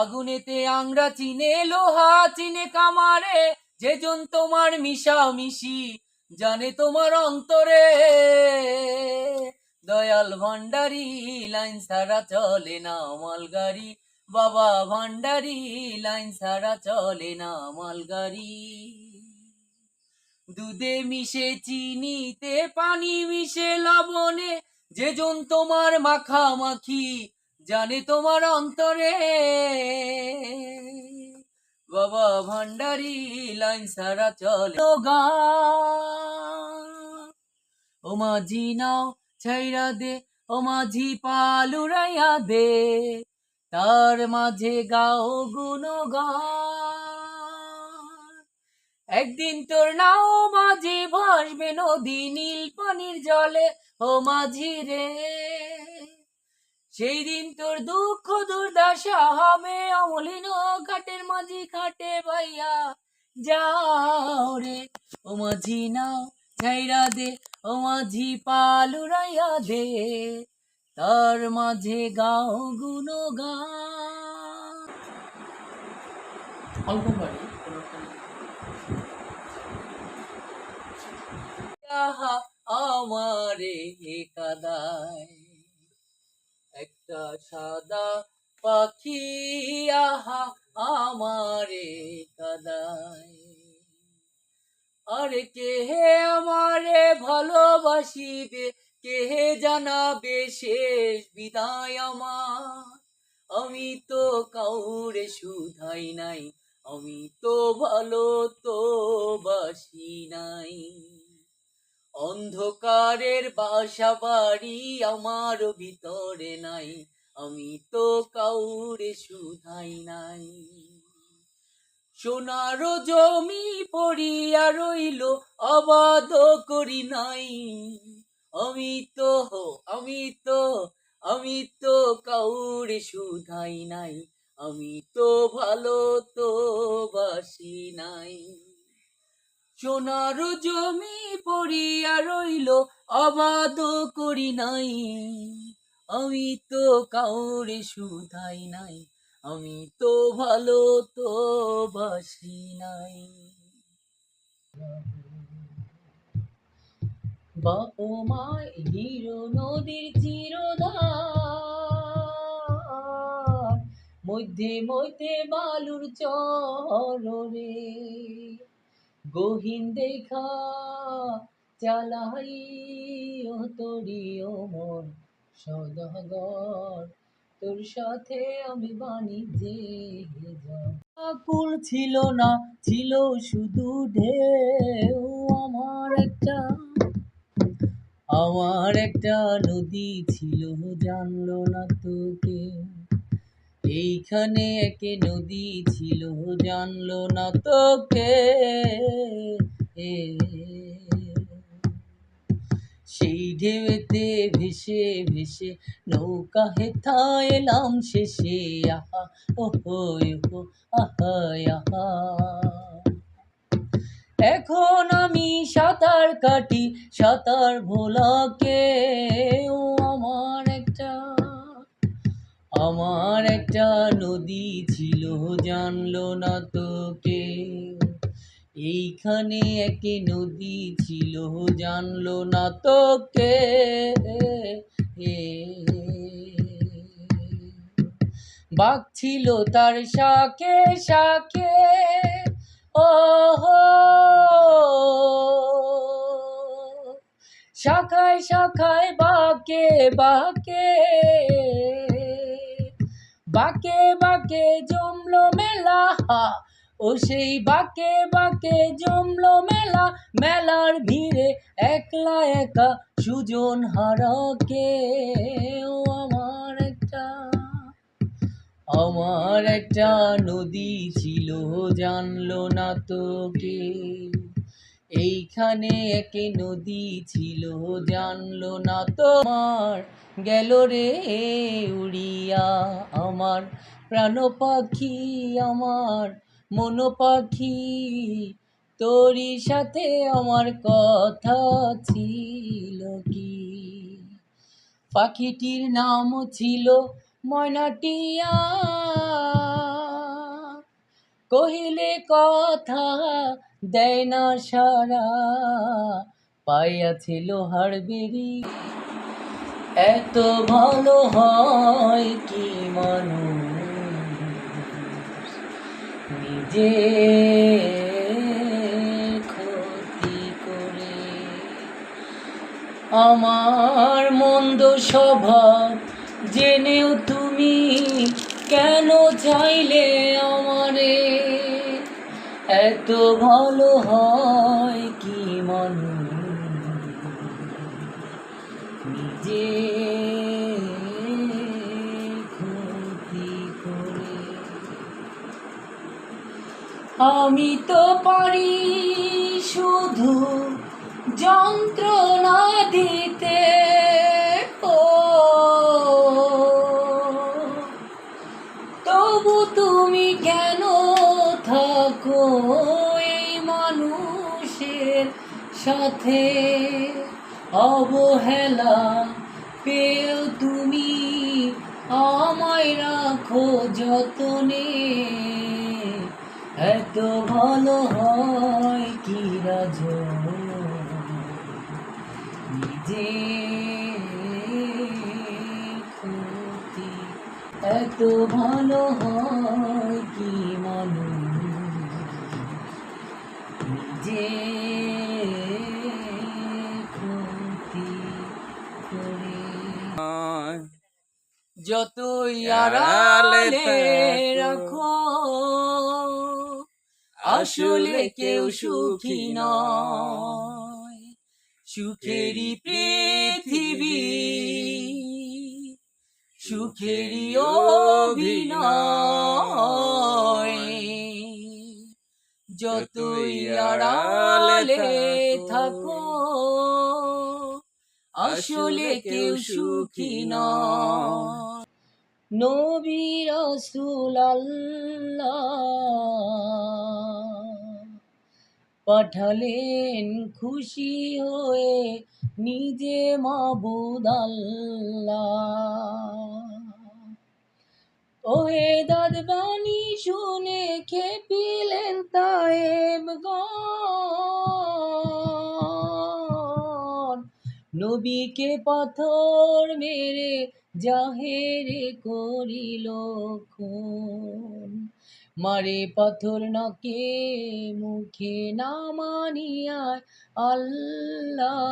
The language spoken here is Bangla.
আগুনেতে আংরা চিনে, লোহা চিনে কামারে, যেজন তোমার মিশা মিশি জানে তোমার অন্তরে। দয়াল ভান্ডারি লাইন ছাড়া চলে না মালগাড়ি বাবা ভান্ডারি লাইন ছাড়া চলে না মালগাড়ি দুধে মিশে চিনিতে, পানি মিশে লবণে, যেজন তোমার মাখামাখি জানে তোমার অন্তরে। বাবা ভান্ডারি লাইন সারা চলে। ও গান মাঝি নাও, ছাইরা দে। ও মাঝি পালুরাইয়া দে। তার মাঝে গাও গুণগান। একদিন তোর নাও মাঝি ভাসবে নদী নীল পানির জলে। ও মাঝি রে। সেই দিন তোর দুঃখ দুর্দশা হবে অমলিন ঘাটের মাঝি ঘাটে ভাইয়া যাও রে ও মাঝি নাও ছাইরা দে ও মাঝি পালুরাইয়া দে তার মাঝে গাও গুণ গান অল্প পারি। আহা আমারে কাদায় সাদা পাখি, আহা, আমারে কাদায়। আরে কে হে আমারে ভালোবাসিবে কে হে জানাবে শেষ বিদায় আমার। আমি তো কাউরে শুধাই নাই, আমি তো ভালো তো বাসি নাই। অন্ধকারের বাসা বাড়ি আমার ভিতরে নাই, আমি তো কাউরে শুধাই নাই। সোনার জমি পড়িয়া রইল অবাদ করি নাই। আমি তো আমি তো আমি তো কাউরে শুধাই নাই, আমি তো ভালো তো বাসি নাই। সোনার জমি পড়িয়া রইল অবাদ করি নাই। আমি তো কাউরে শুধাই নাই, আমি তো ভালো তো বাসি নাই। বাপ মায় হিরো নদীর চিরধার মধ্যে মধ্যে বালুর চরে গহীন দেখা চালাই ও তরি ও মন সদাগর। তোর সাথে আমি বাণিজ্যে যাব কুল ছিল না, ছিল শুধু ঢেউ, আমার একটা আমার একটা নদী ছিল, জানলো না তোকে। এইখানে একে নদী ছিল, জানলো না তোকে। সেই ঢেউতে ভেসে ভেসে নৌকা হেথা এলাম শেষে। আহা ও হো হো আহা আহা। এখন আমি সাঁতার কাটি, সাঁতার ভোলাকে। ও, আমার একটা আমার একটা নদী ছিল, জানলো না তোকে এইখানে একে নদী ছিল, জানলো না তোকে বাঘ ছিল তার শাকে শাকে ও শাখায় শাখায় বাকে বাকে বাকে বাকে জমলো মেলা, হা। ও সেই বাকে বাকে জমলো মেলা, মেলার ভিড়ে একলা একা সুজন হারাকে ও আমার একটা। আমার একটা নদী ছিল, জানলো না তোকে। এইখানে একে নদী ছিল, জানলো না তোমার। গেল রে উড়িয়া আমার। প্রাণ পাখি আমার, মন পাখি। তোরই সাথে আমার কথা ছিল কি? পাখিটির নাম ছিল ময়নাটিয়া। কহিলে কথা, দেয় না সারা পাইয়াছে লোহার বেরি এত ভালো হয় কি মানুষ? নিজে ক্ষতি করে আমার মন্দ স্বভাব জেনেও তুমি কেন চাইলে আমারে? এত ভালো হয় কি মানুষ? নিজে ক্ষতি করে। আমি তো পারি শুধু যন্ত্রণা দিতে। থাকো এই মানুষের সাথে অবহেলা। পেও তুমি আমায় রাখো যতনে। এত ভালো হয় কি রাজ নিজে এত ভালো হয় কি মানুষ? যতই আড়ালে রাখো আসলে কেউ সুখী নয়। সুখেরই পৃথিবী সুখেরই অভিনয়। যতই আড়ালে থাকো। আসলে কেউ সুখী নবী রসুল পাঠালেন খুশি হয়ে নিজে মাবুদ ওহে দাদবাণী শুনে খেপিলেন তায়েব নবীকে পাথর মেরে জাহেরে করিল মারে পাথর নাকে মুখে না মানিয়ায় আল্লাহ।